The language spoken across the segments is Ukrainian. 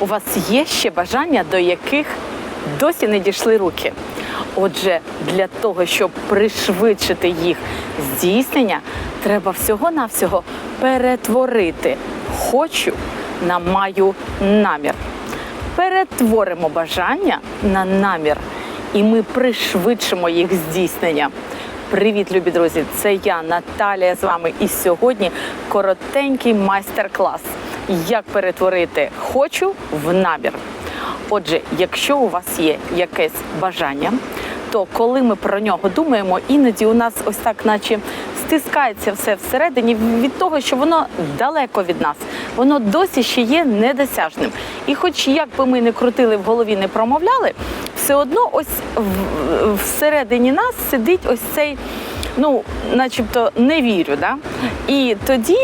у вас є ще бажання, до яких досі не дійшли руки. Отже, для того, щоб пришвидшити їх здійснення, треба всього-навсього перетворити хочу на маю намір. Перетворимо бажання на намір, і ми пришвидшимо їх здійснення. Привіт, любі друзі! Це я, Наталія, з вами. І сьогодні коротенький майстер-клас. Як перетворити хочу в намір. Отже, якщо у вас є якесь бажання, то коли ми про нього думаємо, іноді у нас ось так, наче стискається все всередині від того, що воно далеко від нас, воно досі ще є недосяжним. І хоч як би ми не крутили в голові, не промовляли, все одно ось всередині нас сидить ось цей. Ну, начебто, не вірю, да? і тоді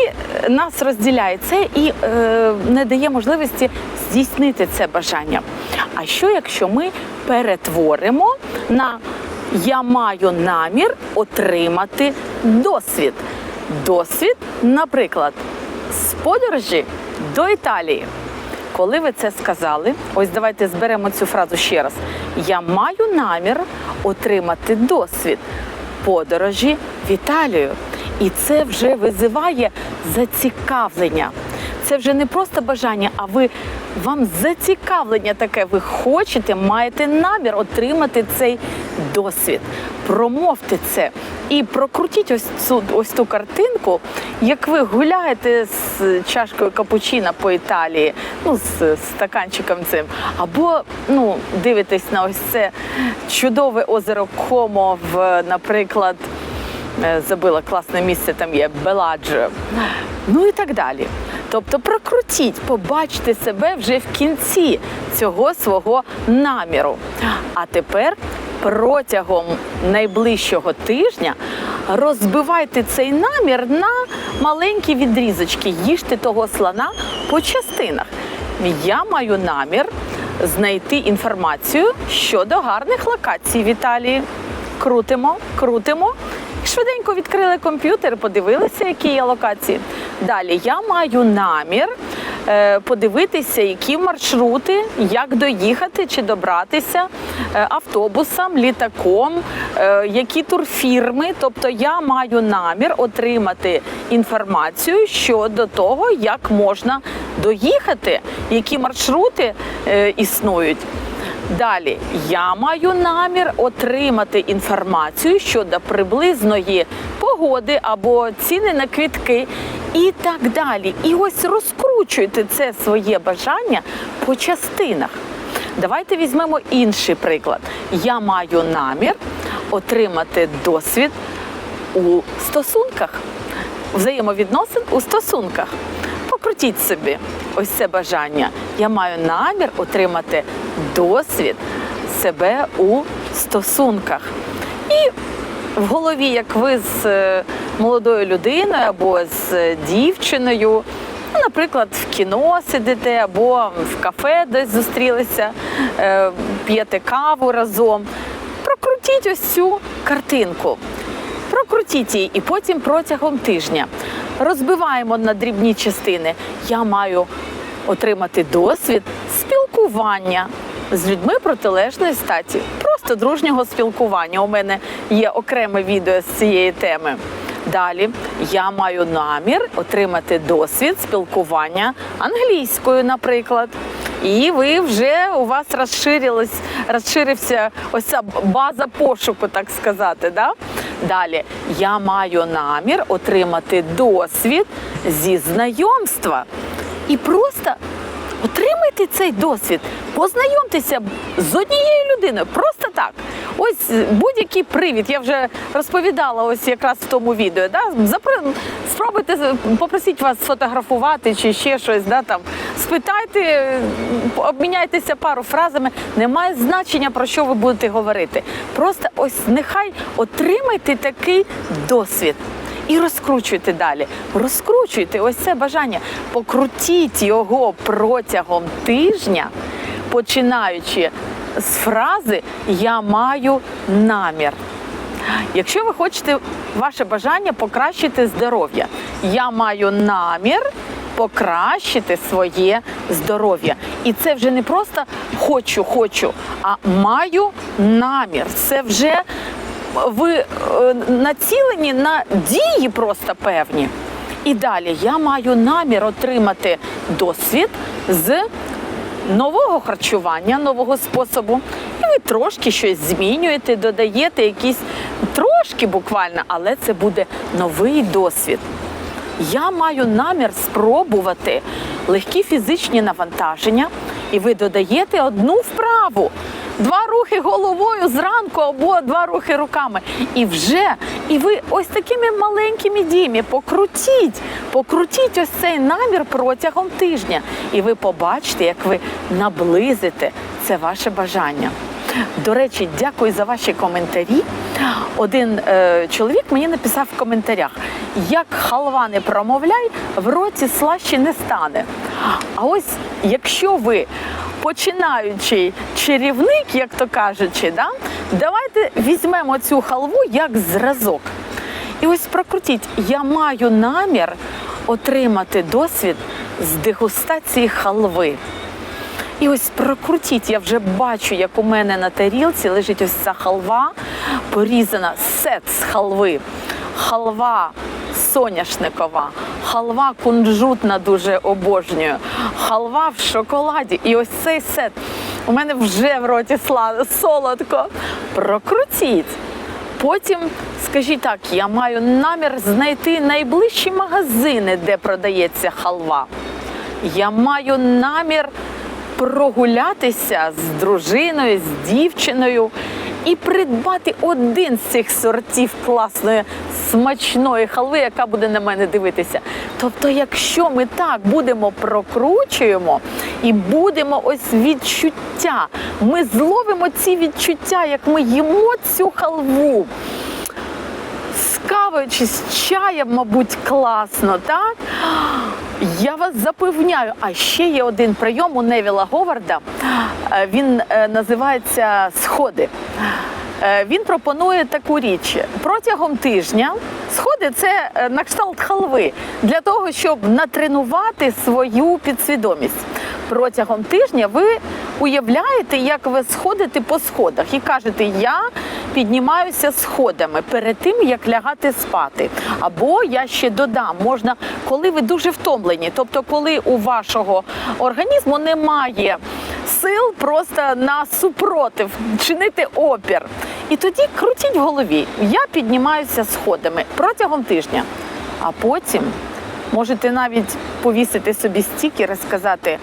нас розділяє це і е, не дає можливості здійснити це бажання. А що якщо ми перетворимо на я маю намір отримати досвід? Досвід, наприклад, з подорожі до Італії. Коли ви це сказали, ось давайте зберемо цю фразу ще раз. Я маю намір отримати досвід подорожі в Італію. І це вже визиває зацікавлення. Це вже не просто бажання, а ви вам зацікавлення таке. Ви хочете, маєте намір отримати цей досвід. Промовте це і прокрутіть ось цю ось ту картинку, як ви гуляєте з чашкою капучино по Італії, ну з стаканчиком цим, або ну дивитесь на ось це чудове озеро Комо в, наприклад. Е, забила класне місце, там є Беладжо. Ну і так далі. Тобто прокрутіть, побачте себе вже в кінці цього свого наміру. А тепер протягом найближчого тижня розбивайте цей намір на маленькі відрізочки, їжте того слона по частинах. Я маю намір знайти інформацію щодо гарних локацій в Італії. Крутимо, крутимо. Швиденько відкрили комп'ютер, подивилися, які є локації. Далі я маю намір подивитися, які маршрути, як доїхати чи добратися е, автобусом, літаком, е, які турфірми. Тобто я маю намір отримати інформацію щодо того, як можна доїхати, які маршрути е, існують. Далі я маю намір отримати інформацію щодо приблизної погоди або ціни на квітки і так далі. І ось розкручуйте це своє бажання по частинах. Давайте візьмемо інший приклад. Я маю намір отримати досвід у стосунках, взаємовідносин у стосунках. Покрутіть собі ось це бажання. Я маю намір отримати досвід себе у стосунках. І в голові, як ви з е, молодою людиною або з дівчиною, ну, наприклад, в кіно сидите або в кафе десь зустрілися, е, п'єте каву разом. Прокрутіть ось цю картинку. Прокрутіть її і потім протягом тижня розбиваємо на дрібні частини. Я маю отримати досвід спілкування з людьми протилежної статі, просто дружнього спілкування. У мене є окреме відео з цієї теми. Далі я маю намір отримати досвід спілкування англійською, наприклад. І ви вже у вас розширилась, розширився ось ця база пошуку, так сказати. Да? Далі я маю намір отримати досвід зі знайомства. І просто отримайте цей досвід, познайомтеся з однією людиною, так. Ось будь-який привід. Я вже розповідала ось якраз в тому відео. Да? Запри- Спробуйте попросіть вас сфотографувати чи ще щось. Да? Там спитайте, обміняйтеся пару фразами. Немає значення про що ви будете говорити. Просто ось нехай отримайте такий досвід. І розкручуйте далі. Розкручуйте ось це бажання. Покрутіть його протягом тижня, починаючи з фрази Я маю намір. Якщо ви хочете ваше бажання покращити здоров'я, я маю намір покращити своє здоров'я. І це вже не просто хочу, хочу, а маю намір. Це вже ви е, націлені на дії просто певні. І далі я маю намір отримати досвід з нового харчування, нового способу. І ви трошки щось змінюєте, додаєте якісь трошки буквально, але це буде новий досвід. Я маю намір спробувати легкі фізичні навантаження, і ви додаєте одну вправу. Два рухи головою зранку або два рухи руками. І вже, і ви ось такими маленькими діями покрутіть, покрутіть ось цей намір протягом тижня. І ви побачите, як ви наблизите це ваше бажання. До речі, дякую за ваші коментарі. Один е, чоловік мені написав в коментарях: як халва не промовляй, в роті слаще не стане. А ось якщо ви починаючий чарівник, як то кажучи, да, давайте візьмемо цю халву як зразок. І ось прокрутіть, я маю намір отримати досвід з дегустації халви. І ось прокрутіть, я вже бачу, як у мене на тарілці лежить ось ця халва, порізана сет з халви. Халва соняшникова, халва кунжутна дуже обожнюю, халва в шоколаді. І ось цей сет. У мене вже в роті солодко. Прокрутіть. Потім скажіть так, я маю намір знайти найближчі магазини, де продається халва. Я маю намір прогулятися з дружиною, з дівчиною і придбати один з цих сортів класної смачної халви, яка буде на мене дивитися. Тобто, якщо ми так будемо прокручуємо і будемо ось відчуття, ми зловимо ці відчуття, як ми їмо цю халву кавою з чаєм, мабуть, класно, так? Я вас запевняю, а ще є один прийом у Невіла Говарда. Е, Він е, називається Сходи. Е, Він пропонує таку річ протягом тижня. Сходи це е, на кшталт халви для того, щоб натренувати свою підсвідомість. Протягом тижня ви уявляєте, як ви сходите по сходах і кажете, я піднімаюся сходами перед тим, як лягати спати. Або я ще додам, можна, коли ви дуже втомлені, тобто, коли у вашого організму немає сил просто на супротив, чинити опір. І тоді крутіть в голові. Я піднімаюся сходами протягом тижня, а потім можете навіть повісити собі стікер і сказати.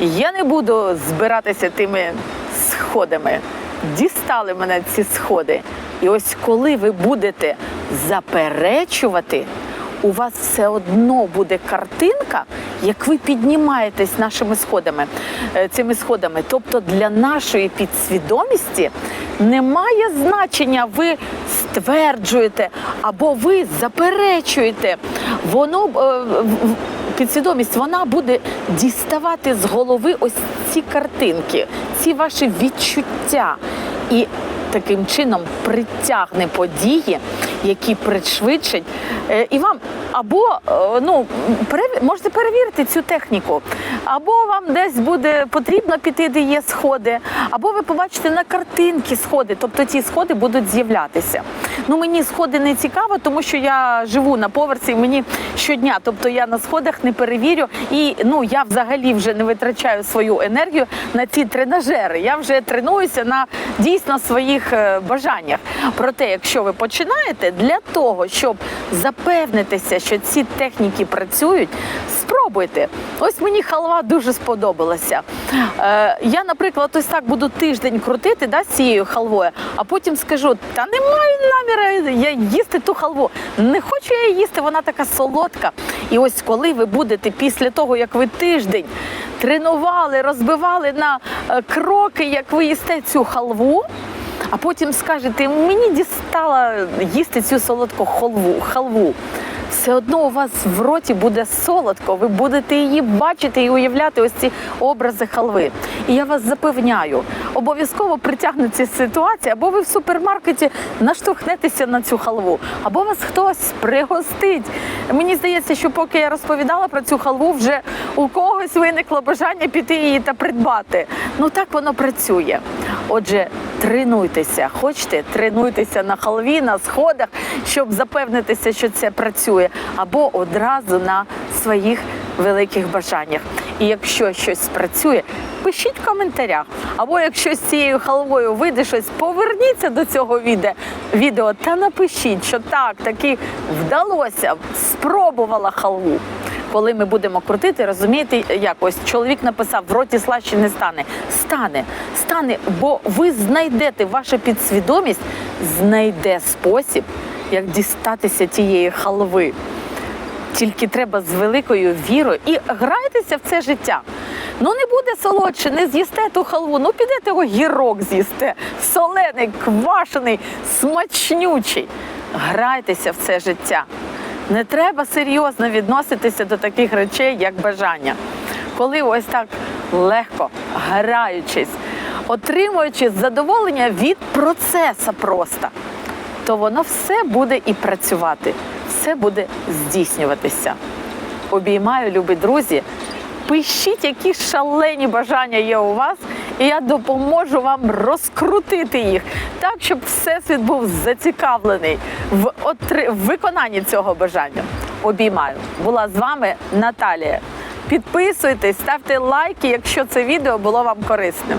Я не буду збиратися тими сходами. Дістали мене ці сходи. І ось коли ви будете заперечувати, у вас все одно буде картинка, як ви піднімаєтесь нашими сходами, е, цими сходами. Тобто для нашої підсвідомості немає значення, ви стверджуєте або ви заперечуєте. Воно е, підсвідомість вона буде діставати з голови ось ці картинки, ці ваші відчуття. І таким чином притягне події, які пришвидшать е, і вам або е, ну перев- можете перевірити цю техніку, або вам десь буде потрібно піти, де є сходи, або ви побачите на картинки сходи, тобто ці сходи будуть з'являтися. Ну мені сходи не цікаво, тому що я живу на поверсі, мені щодня, тобто я на сходах не перевірю, і ну я взагалі вже не витрачаю свою енергію на ці тренажери. Я вже тренуюся на дійсно своїх е, бажаннях. Проте, якщо ви починаєте для того, щоб запевнитися, що ці техніки працюють, спробуйте. Ось мені халва дуже сподобалася. Е, я, наприклад, ось так буду тиждень крутити да, з цією халвою, а потім скажу: та не маю наміра я їсти ту халву. Не хочу я її їсти, вона така солодка. І ось коли ви будете після того, як ви тиждень тренували, розбивали на е, кроки, як ви їсте цю халву. А потім скажете, мені дістала їсти цю солодку халву. халву. Все одно у вас в роті буде солодко. Ви будете її бачити і уявляти ось ці образи халви. І я вас запевняю, обов'язково притягнеться ситуація, або ви в супермаркеті наштовхнетеся на цю халву, або вас хтось пригостить. Мені здається, що поки я розповідала про цю халву, вже у когось виникло бажання піти її та придбати. Ну так воно працює. Отже, тренуйтеся, хочете, тренуйтеся на халві, на сходах, щоб запевнитися, що це працює, або одразу на своїх великих бажаннях. І якщо щось спрацює, пишіть в коментарях. Або якщо з цією халвою вийде щось, поверніться до цього відео та напишіть, що так, таки вдалося, спробувала халву. Коли ми будемо крутити, розумієте, як ось чоловік написав, в роті слаще не стане. Стане, стане, бо ви знайдете, ваша підсвідомість знайде спосіб, як дістатися тієї халви. Тільки треба з великою вірою і грайтеся в це життя. Ну не буде солодше, не з'їсте ту халву, ну підете огірок з'їсте, солений, квашений, смачнючий. Грайтеся в це життя. Не треба серйозно відноситися до таких речей, як бажання. Коли ось так легко, граючись, отримуючи задоволення від процесу просто, то воно все буде і працювати, все буде здійснюватися. Обіймаю, любі друзі. Пишіть, які шалені бажання є у вас, і я допоможу вам розкрутити їх так, щоб всесвіт був зацікавлений в, отри... в виконанні цього бажання. Обіймаю. Була з вами Наталія. Підписуйтесь, ставте лайки, якщо це відео було вам корисним.